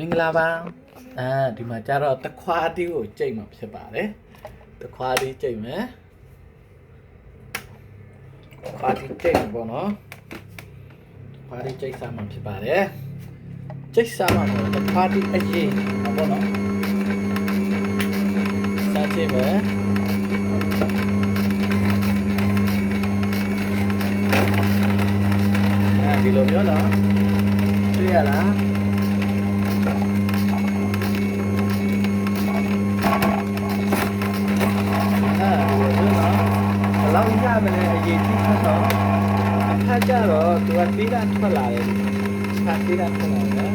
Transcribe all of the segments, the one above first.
မင်္ဂလာပါအဲဒီမှာကျတော့တခွားတီးကိုကြိတ်မှာဖြစ်ပါတယ်တခွားတီးကြိတ်မယ်တခွားတီးကြိတ်မှာပေါ့နော်တခွားတီးကြိတ်စားမှာဖြစ်ပါတယ်ကြိတ်စားမှာပေါ့တခွားတီးအရင်ပေါ့နော်စားကြည့်မယ်အဲဒီလိုမျိုးနော်တွေ့ရလား မလဲအရေးကြီးခတ်တော့အခါကျတော့သူကသေးတာထွက်လာတယ်ခါသေးတာထွက်လာတယ်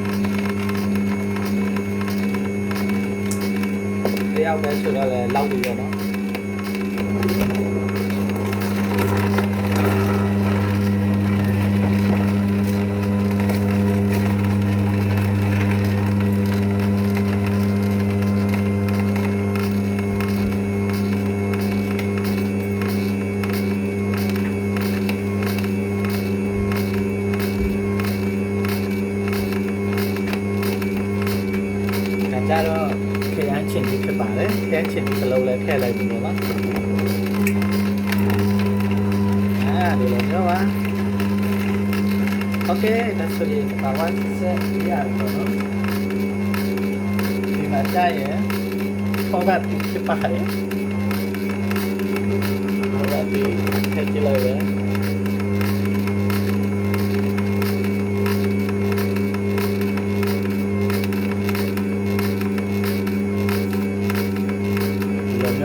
တယောက်ပဲဆိုတော့လေလောက်ပြီးတော့နော် ခါကျတော့ခရမ်းချင်ပြီးဖြစ်ပါတယ်ခရမ်းချင်ပြီးတစ်လုံးလည်းထည့်လိုက်ပြီပေါ့နော်အာဒီလိုမျိုးပါโอเคဒါဆိုရင်ဘာဝဆက်ရတော့နော်ဒီမှာကြာရင်ပေါ်ကတိဖြစ်ပါတယ်ပေါ်ကတိထည့်ကြည့်လိုက်ပဲ ဒီ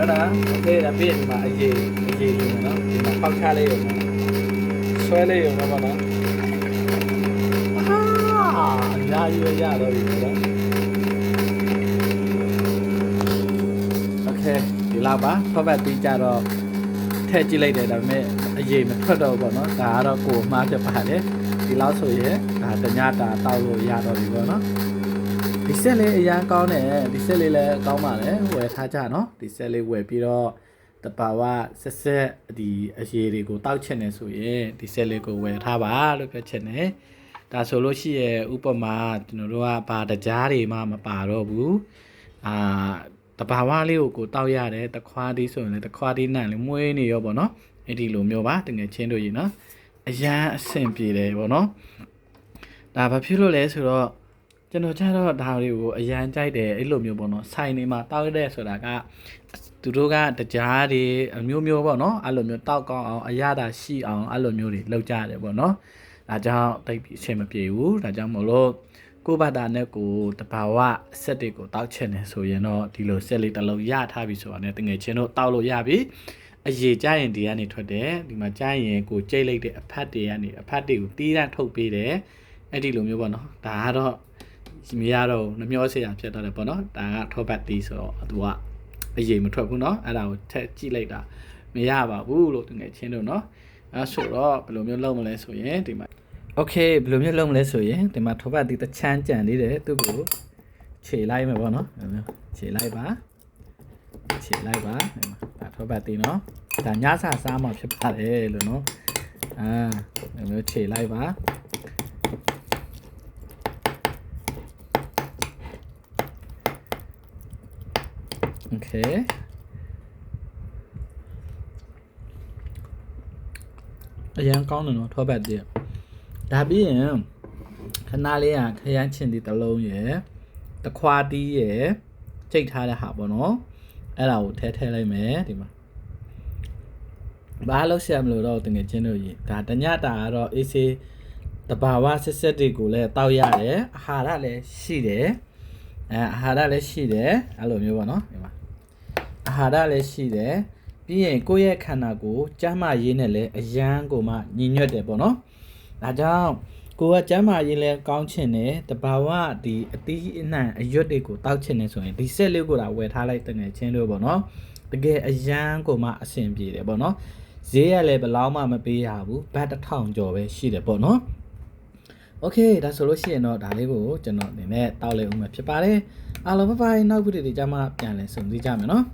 လိုမျိုးလားโอเคဒါပြီးရင်ဒီမှာအရေးအရေးယူမယ်နော်ဒီမှာပေါက်ချလေးရုံနော်ဆွဲလေးရုံတော့ပါနော်အာအများကြီးပဲရတော့ပြီနော်โอเคဒီလောက်ပါဖတ်ဖတ်ပြီးကြတော့ထည့်ကြည့်လိုက်တယ်ဒါပေမဲ့အရေးမထွက်တော့ဘူးပေါ့နော်ဒါကတော့ကိုယ်မှားဖြစ်ပါတယ်ဒီလောက်ဆိုရင်ဒါတညတာတောက်လို့ရတော့ပြီပေါ့နော် ဒီဆက်လေးအရန်ကောင်းတယ်ဒီဆက်လေးလည်းကောင်းပါလေဝယ်ထားကြနော်ဒီဆက်လေးဝယ်ပြီးတော့တပါဝဆက်ဆက်ဒီအရေးတွေကိုတောက်ချင်နေဆိုရင်ဒီဆက်လေးကိုဝယ်ထားပါလို့ပြောချင်တယ်ဒါဆိုလို့ရှိရဲ့ဥပမာကျွန်တော်တို့ကဘာတကြားတွေမှမပါတော့ဘူးအာတဘာဝလေးကိုကိုတောက်ရတယ်တခွားဒီဆိုရင်လည်းတခွားဒီနန့်လေးမွေးနေရောပေါ့နော်အဲ့ဒီလိုမျိုးပါတကယ်ချင်းတို့ရေနော်အရန်အဆင်ပြေတယ်ပေါ့နော်ဒါဘာဖြစ်လို့လဲဆိုတော့ ကျွန်တော်ကျတော့ဒါတွေကိုအရန်ကြိုက်တယ်အဲ့လိုမျိုးပေါ့နော်ဆိုင်နေမှာတောက်တဲ့ဆိုတာကသူတို့ကတကြားတွေအမျိုးမျိုးပေါ့နော်အဲ့လိုမျိုးတောက်ကောင်းအောင်အရသာရှိအောင်အဲ့လိုမျိုးတွေလုပ်ကြတယ်ပေါ့နော်ဒါကြောင့်တိတ်ပြီးအချိန်မပြေဘူးဒါကြောင့်မလို့ကိုယ့်ဘာသာနဲ့ကိုယ်တဘာဝစက်တွေကိုတောက်ချင်တယ်ဆိုရင်တော့ဒီလိုစက်လေးတစ်လုံးရထားပြီဆိုတာနဲ့တငယ်ချင်းတို့တောက်လို့ရပြီအရေးကြရင်ဒီကနေထွက်တယ်ဒီမှာကြရင်ကိုကြိတ်လိုက်တဲ့အဖတ်တွေကနေအဖတ်တွေကိုတီးတန့်ထုတ်ပေးတယ်အဲ့ဒီလိုမျိုးပေါ့နော်ဒါကတော့ မရတော့ဘူးနှမျောเสียဖြစ်တော့တယ်ပေါ့နော်ဒါကထောပတ်တီးဆိုတော့သူကအရေးမထွက်ဘူးเนาะအဲ့ဒါကိုထက်ကြည့်လိုက်တာမရပါဘူးလို့တကယ်ချင်းတို့เนาะအဲ့ဆိုတော့ဘယ်လိုမျိုးလုပ်မလဲဆိုရင်ဒီမှာโอเคဘယ်လိုမျိုးလုပ်မလဲဆိုရင်ဒီမှာထောပတ်တီးတစ်ချမ်းကြံသေးတယ်သူ့ကိုခြေလိုက်မယ်ပေါ့နော်အဲ့လိုမျိုးခြေလိုက်ပါခြေလိုက်ပါဒီမှာဒါထောပတ်တီးเนาะဒါညစာစားမှဖြစ်ပါတယ်လို့เนาะအာအဲ့လိုမျိုးခြေလိုက်ပါ Okay. အရန်ကောင်းတယ်နော်ထောပတ်တည်းဒါပြီးရင်ခဏလေးอ่ะခရမ်းချင်ဒီတလုံးရယ်တခွာတီးရယ်ကြိတ်ထားတဲ့ဟာပေါ့နော်အဲ့ဒါကိုထဲထဲလိုက်မယ်ဒီမှာဘာလို့ဆက်မလို့တော့တကယ်ချင်းတို့ရေဒါတညတာကတော့ AC တဘာဝဆက်ဆက်တွေကိုလည်းတောက်ရတယ်အာဟာရလည်းရှိတယ်အဲအာဟာရလည်းရှိတယ်အဲ့လိုမျိုးပေါ့နော်ဒီမှာ အာဟာရလည်းရှိတယ်ပြီးရင်ကိုယ့်ရဲ့ခန္ဓာကိုယ်ကျန်းမာရေးနဲ့လည်းအရန်ကိုမှညီညွတ်တယ်ပေါ့နော်ဒါကြောင့်ကိုယ်ကကျန်းမာရေးလည်းကောင်းချင်တယ်တဘာဝဒီအသီးအနှံအရွက်တွေကိုတောက်ချင်တယ်ဆိုရင်ဒီဆက်လေးကိုဒါဝယ်ထားလိုက်တငယ်ချင်းတို့ပေါ့နော်တကယ်အရန်ကိုမှအဆင်ပြေတယ်ပေါ့နော်ဈေးရလည်းဘယ်လောက်မှမပေးရဘူးဘတ်တစ်ထောင်ကျော်ပဲရှိတယ်ပေါ့နော်โอเคဒါဆိုလို့ရှိရင်တော့ဒါလေးကိုကျွန်တော်အနေနဲ့တောက်လိုက်ဦးမှာဖြစ်ပါတယ်အားလုံးဘိုင်ဘိုင်နောက်ဗီဒီယိုဒီကြမှာပြန်လည်ဆုံတွေ့ကြမယ်နော်